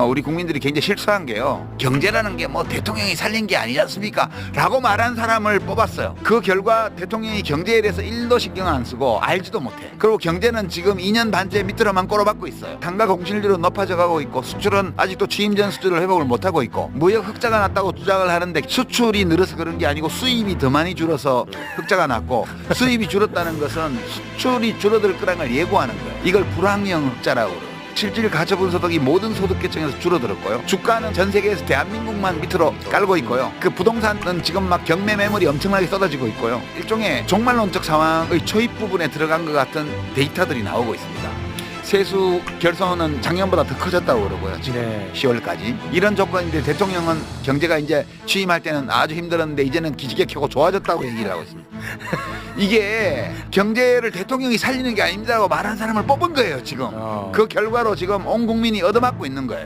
어, 우리 국민들이 굉장히 실수한 게요. 경제라는 게 뭐 대통령이 살린 게 아니지 않습니까? 라고 말한 사람을 뽑았어요. 그 결과 대통령이 경제에 대해서 1도 신경 안 쓰고 알지도 못해. 그리고 경제는 지금 2년 반째 밑으로만 꼬로박고 있어요. 단가 공실률은 높아져 가고 있고 수출은 아직도 취임 전 수준을 회복을 못 하고 있고 무역 흑자가 났다고 주장을 하는데 수출이 늘어서 그런 게 아니고 수입이 더 많이 줄어서 흑자가 났고 수입이 줄었다는 것은 수출이 줄어들 거라는 걸 예고하는 거예요. 이걸 불황형 흑자라고 그래요. 실질 가처분 소득이 모든 소득 계층에서 줄어들었고요. 주가는 전 세계에서 대한민국만 밑으로 깔고 있고요. 그 부동산은 지금 막 경매 매물이 엄청나게 쏟아지고 있고요. 일종의 종말론적 상황의 초입 부분에 들어간 것 같은 데이터들이 나오고 있습니다. 세수 결손은 작년보다 더 커졌다고 그러고요. 지금 네. 10월까지 이런 조건인데 대통령은 경제가 이제 취임할 때는 아주 힘들었는데 이제는 기지개 켜고 좋아졌다고 얘기를 하고 있습니다. 이게 경제를 대통령이 살리는 게 아닙니다라고 말한 사람을 뽑은 거예요 지금. 어. 그 결과로 지금 온 국민이 얻어맞고 있는 거예요.